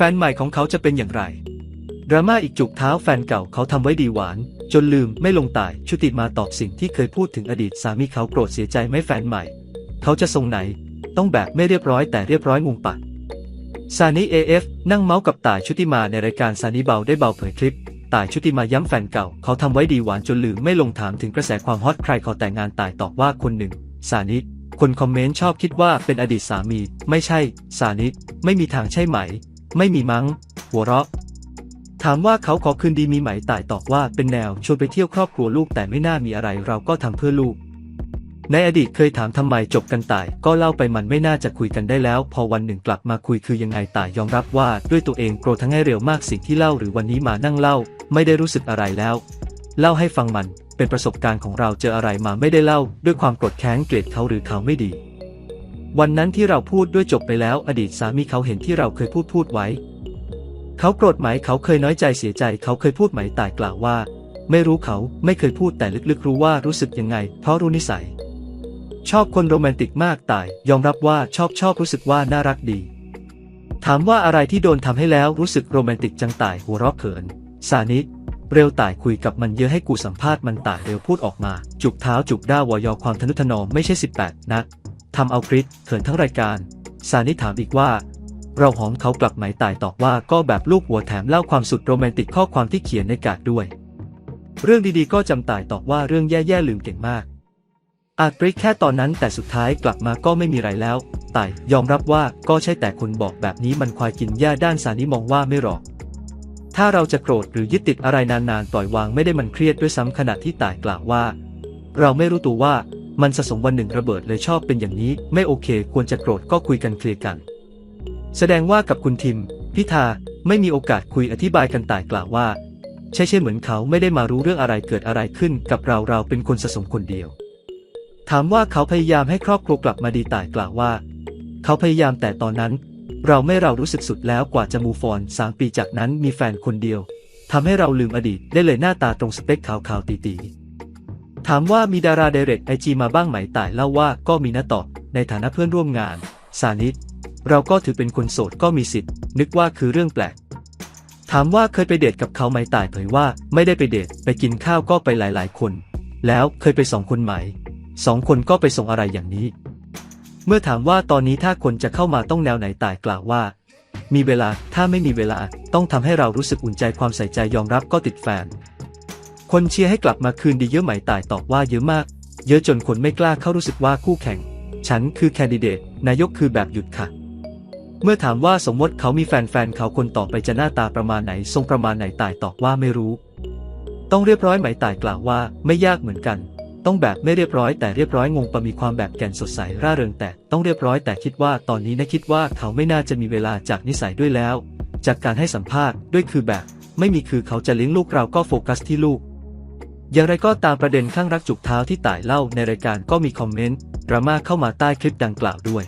แฟนใหม่ของเขาจะเป็นอย่างไร ดราม่าอีกจุกเท้าแฟนเก่าเขาทำไว้ดีหวาน จนลืมไม่ลงตายชุติมาตอบสิ่งที่เคยพูดถึงอดีตสามีเขาโกรธเสียใจไม่แฟนใหม่ เขาจะทรงไหน ต้องแบบไม่เรียบร้อยแต่เรียบร้อยงงปากซานิเอฟนั่งเมาส์กับต่ายชุติมาในรายการซานิเบาได้เบาเผยคลิปต่ายชุติมาย้ำแฟนเก่า เขาทำไว้ดีหวานจนลืมไม่ลงถามถึงกระแสความฮอตใครขอแต่งงานต่ายตอบว่าคนหนึ่งสานิคนคอมเมนต์ชอบคิดว่าเป็นอดีตสามี ไม่ใช่สานิไม่มีทางใช่ไหม ไม่มีมั้ง หัวเราะ ถามว่าเขาขอคืนดีมีไหมต่ายตอบว่าเป็นแนวชวนไปเที่ยวครอบครัวลูกแต่ไม่น่ามีอะไรเราก็ทำเพื่อลูก ในอดีตเคยถามทำไมจบกันต่าย ก็เล่าไปมันไม่น่าจะคุยกันได้แล้ว พอวันหนึ่งกลับมาคุยคือยังไงต่ายยอมรับว่าด้วยตัวเองโกรธทั้งให้เร็วมากสิ่งที่เล่าหรือวันนี้มานั่งเล่า ไม่ได้รู้สึกอะไรแล้ว เล่าให้ฟังมันเป็นประสบการณ์ของเราเจออะไรมาไม่ได้เล่า ด้วยความโกรธแค้นเกลียดเขาหรือเขาไม่ดี วันนั้นที่เราพูดด้วยจบไปแล้วอดีตสามีเขาเห็นที่เราเคยพูดพูดไว้ เขาโกรธไหมเขาเคยน้อยใจเสียใจเขาเคยพูดไหมตายกล่าวว่า ไม่รู้เขาไม่เคยพูดแต่ลึกๆรู้ว่ารู้สึกยังไง เพราะรู้นิสัย ชอบคนโรแมนติกมากตาย ยอมรับว่าชอบชอบรู้สึกว่าน่ารักดี ถามว่าอะไรที่โดนทำให้แล้วรู้สึกโรแมนติกจังตายหัวเราะเขิน สานิเร็วตายคุยกับมันเยอะให้กูสัมภาษณ์มันตายเร็วพูดออกมา จุกเท้าจุกด้าวอยอความทนุถนอมไม่ใช่ 18นะ ทำเอาคริสเขินทั้งรายการสานิถามอีกว่า เราหอมเขากลับไหมตายตอบว่าก็แบบลูกหัวแถมเล่าความสุดโรแมนติกข้อความที่เขียนในการ์ดด้วย เรื่องดีๆก็จำตายตอบว่าเรื่องแย่ๆลืมเก่งมาก อาจปริกแค่ตอนนั้นแต่สุดท้ายกลับมาก็ไม่มีไรแล้วตายยอมรับว่าก็ใช่แต่คนบอกแบบนี้มันควายกินหญ้าด้านสานิมองว่าไม่หรอกถ้าเราจะโกรธหรือยึดติดอะไรนานๆ ปล่อยวางไม่ได้มันเครียดด้วยซ้ำขณะที่ตายกล่าวว่า เราไม่รู้ตัวว่า มันสะสมวันหนึ่งระเบิดเลยชอบเป็นอย่างนี้ ไม่โอเค ควรจะโกรธก็คุยกันเคลียร์กัน แสดงว่ากับคุณทิม พิธาไม่มีโอกาสคุยอธิบายกันตายกล่าวว่า ใช่ใช่เหมือนเขาไม่ได้มารู้เรื่องอะไรเกิดอะไรขึ้น กับเราเราเป็นคนสะสมคนเดียว ถามว่าเขาพยายามให้ครอบครัวกลับมาดีตายกล่าวว่า เขาพยายามแต่ตอนนั้น เราไม่เรารู้สึกสุดแล้วกว่าจะมูฟอนสามปีจากนั้นมีแฟนคนเดียวทำให้เราลืมอดีตได้เลยหน้าตาตรงสเปคขาวขาวๆตีตีๆ ถามว่ามีดาราเดเรกไอจีมาบ้างไหมตายเล่าว่าก็มีนะตอบในฐานะเพื่อนร่วมงาน สานิต เราก็ถือเป็นคนโสดก็มีสิทธิ์ นึกว่าคือเรื่องแปลก ถามว่าเคยไปเดทกับเขาไหมตายเผยว่าไม่ได้ไปเดทไปกินข้าวก็ไปหลายๆ คน แล้วเคยไปสองคนไหมสองคนก็ไปส่งอะไรอย่างนี้ เมื่อถามว่าตอนนี้ถ้าคนจะเข้ามาต้องแนวไหนตายกล่าวว่า มีเวลาถ้าไม่มีเวลาต้องทำให้เรารู้สึกอุ่นใจความใส่ใจยอมรับก็ติดแฟน คนเชียร์ให้กลับมาคืนดีเยอะไหมตายตอบว่าเยอะมาก เยอะจนคนไม่กล้าเข้ารู้สึกว่าคู่แข่ง ฉันคือแคนดิเดต นายกคือแบบหยุดค่ะ เมื่อถามว่าสมมติเขามีแฟนแฟนเขาคนต่อไปจะหน้าตาประมาณไหน ทรงประมาณไหนตายตอบว่าไม่รู้ ต้องเรียบร้อยไหมตายกล่าวว่าไม่ยากเหมือนกัน ต้องแบบไม่เรียบร้อยแต่เรียบร้อยงงปะมีความแบบแก่นสดใสร่าเริงแต่ต้องเรียบร้อยแต่คิดว่าตอนนี้นะคิดว่าเขาไม่น่าจะมีเวลาจากนิสัยด้วยแล้ว จากการให้สัมภาษณ์ด้วยคือแบบ ไม่มีคือเขาจะเลี้ยงลูกเราก็โฟกัสที่ลูก อย่างไรก็ตามประเด็นข้างรักจุกเท้าที่ต่ายเล่าในรายการก็มีคอมเมนต์ดราม่าเข้ามาใต้คลิปดังกล่าวด้วย